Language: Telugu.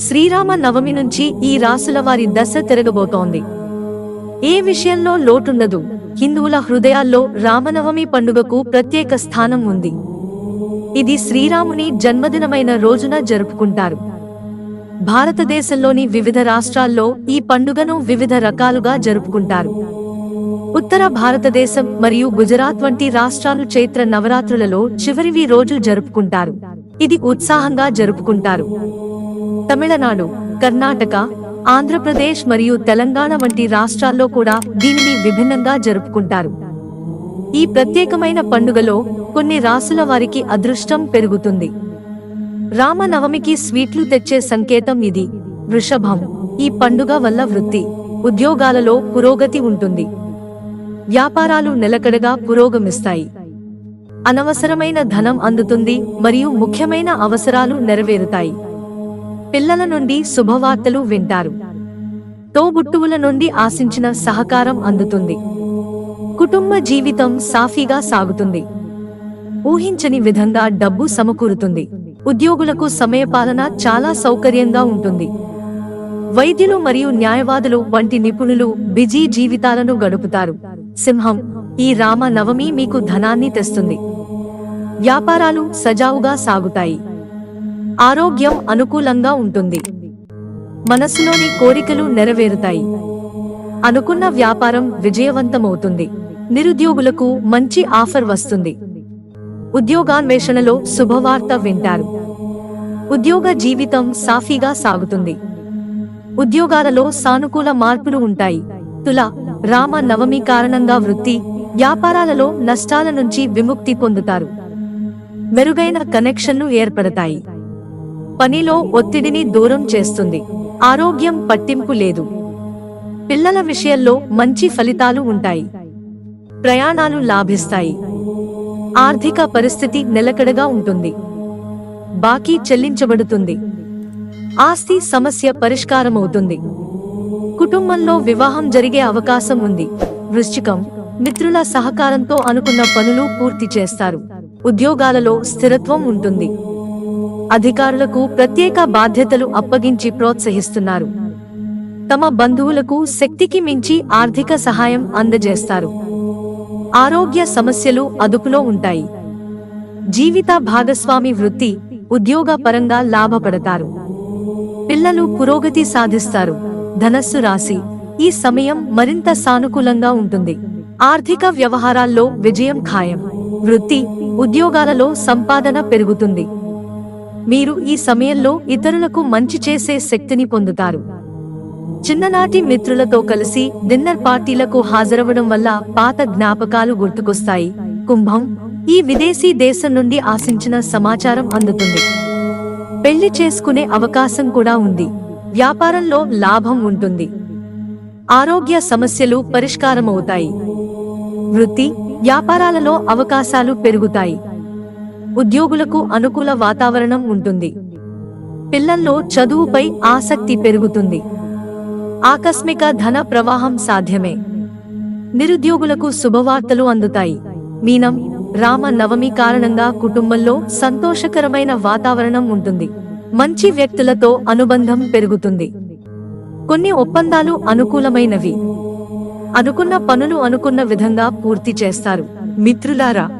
శ్రీరామ నవమి నుంచి ఈ రాసుల వారి దశ తిరగబోతోంది. ఏ విషయంలో లోటుండదు. హిందువుల హృదయాల్లో రామనవమి పండుగకు ప్రత్యేక స్థానం ఉంది. ఇది శ్రీరాముని జన్మదినమైన రోజున జరుపుకుంటారు. భారతదేశంలోని వివిధ రాష్ట్రాల్లో ఈ పండుగను వివిధ రకాలుగా జరుపుకుంటారు. ఉత్తర భారతదేశం మరియు గుజరాత్ వంటి రాష్ట్రాలు చైత్ర నవరాత్రులలో చివరివి రోజు జరుపుకుంటారు. ఇది ఉత్సాహంగా జరుపుకుంటారు. తమిళనాడు కర్ణాటక ఆంధ్రప్రదేశ్ మరియు తెలంగాణ వంటి రాష్ట్రాల్లో కూడా దీనిని విభిన్నంగా జరుపుకుంటారు. ఈ ప్రత్యేకమైన పండుగలో కొన్ని రాసుల వారికి అదృష్టం పెరుగుతుంది. రామనవమికి స్వీట్లు తెచ్చే సంకేతం ఇది. వృషభం ఈ పండుగ వల్ల వృత్తి ఉద్యోగాలలో పురోగతి ఉంటుంది. వ్యాపారాలు నిలకడగా పురోగమిస్తాయి. అనవసరమైన ధనం అందుతుంది మరియు ముఖ్యమైన అవసరాలు నెరవేరుతాయి. పిల్లల నుండి శుభవార్తలు వింటారు. తోబుట్టువుల నుండి ఆశించిన సహకారం అందుతుంది. కుటుంబ జీవితం సాఫీగా సాగుతుంది. ఊహించని విధంగా డబ్బు సమకూరుతుంది. ఉద్యోగులకు సమయపాలన చాలా సౌకర్యంగా ఉంటుంది. వైద్యులు మరియు న్యాయవాదులు వంటి నిపుణులు బిజీ జీవితాలను గడుపుతారు. సింహం ఈ రామ నవమి మీకు ధనాన్ని తెస్తుంది. వ్యాపారాలు సజావుగా సాగుతాయి. ఆరోగ్యం అనుకూలంగా ఉంటుంది. మనసులోని కోరికలు నెరవేరుతాయి. అనుకున్న వ్యాపారం విజయవంతమవుతుంది. నిరుద్యోగులకు మంచి ఆఫర్ వస్తుంది. ఉద్యోగాన్వేషణలో శుభవార్త వింటారు. ఉద్యోగ జీవితం సాఫీగా సాగుతుంది. ఉద్యోగాలలో సానుకూల మార్పులు ఉంటాయి. తుల రామ నవమి కారణంగా వృత్తి వ్యాపారాలలో నష్టాల నుంచి విముక్తి పొందుతారు. మెరుగైన కనెక్షన్లు ఏర్పడతాయి. పనిలో ఒత్తిడిని దూరం చేస్తుంది. ఆరోగ్యం పట్టింపు లేదు. పిల్లల విషయంలో మంచి ఫలితాలు ఉంటాయి. ప్రయాణాలు లాభిస్తాయి. ఆర్థిక పరిస్థితి నిలకడగా ఉంటుంది. బాకీ చెల్లించబడుతుంది. ఆస్తి సమస్య పరిష్కారమవుతుంది. కుటుంబంలో వివాహం జరిగే అవకాశం ఉంది. వృశ్చికం మిత్రుల సహకారంతో అనుకున్న పనులు పూర్తి చేస్తారు. ఉద్యోగాలలో స్థిరత్వం ఉంటుంది. అధికారులకు ప్రత్యేక బాధ్యతలు అప్పగించి ప్రోత్సహిస్తున్నారు. తమ బంధువులకు శక్తికి మించి ఆర్థిక సహాయం అందజేస్తారు. ఆరోగ్య సమస్యలు అదుపులో ఉంటాయి. జీవిత భాగస్వామి వృత్తి ఉద్యోగ పరంగా లాభపడతారు. పిల్లలు పురోగతి సాధిస్తారు. ధనస్సు రాశి ఈ సమయం మరింత సానుకూలంగా ఉంటుంది. ఆర్థిక వ్యవహారాల్లో విజయం ఖాయం. వృత్తి ఉద్యోగాలలో సంపాదన పెరుగుతుంది. మీరు ఈ సమయంలో ఇతరులకు మంచి చేసే శక్తిని పొందుతారు. చిన్ననాటి మిత్రులతో కలిసి డిన్నర్ పార్టీలకు హాజరవడం వల్ల పాత జ్ఞాపకాలు గుర్తుకొస్తాయి. కుంభం ఈ విదేశీ దేశం నుండి ఆశించిన సమాచారం అందుతుంది. పెళ్ళి చేసుకునే అవకాశం కూడా ఉంది. వ్యాపారంలో లాభం ఉంటుంది. ఆరోగ్య సమస్యలు పరిష్కారమవుతాయి. వృత్తి వ్యాపారాలలో అవకాశాలు పెరుగుతాయి. ఉద్యోగులకు అనుకూల వాతావరణం ఉంటుంది. పిల్లల్లో చదువుపై ఆసక్తి పెరుగుతుంది. ఆకస్మిక ధన ప్రవాహం సాధ్యమే. నిరుద్యోగులకు శుభవార్తలు అందుతాయి. మీనం రామ నవమి కారణంగా కుటుంబంలో సంతోషకరమైన వాతావరణం ఉంటుంది. మంచి వ్యక్తులతో అనుబంధం పెరుగుతుంది. కొన్ని ఒప్పందాలు అనుకూలమైనవి. అనుకున్న పనులు అనుకున్న విధంగా పూర్తి చేస్తారు. మిత్రులారా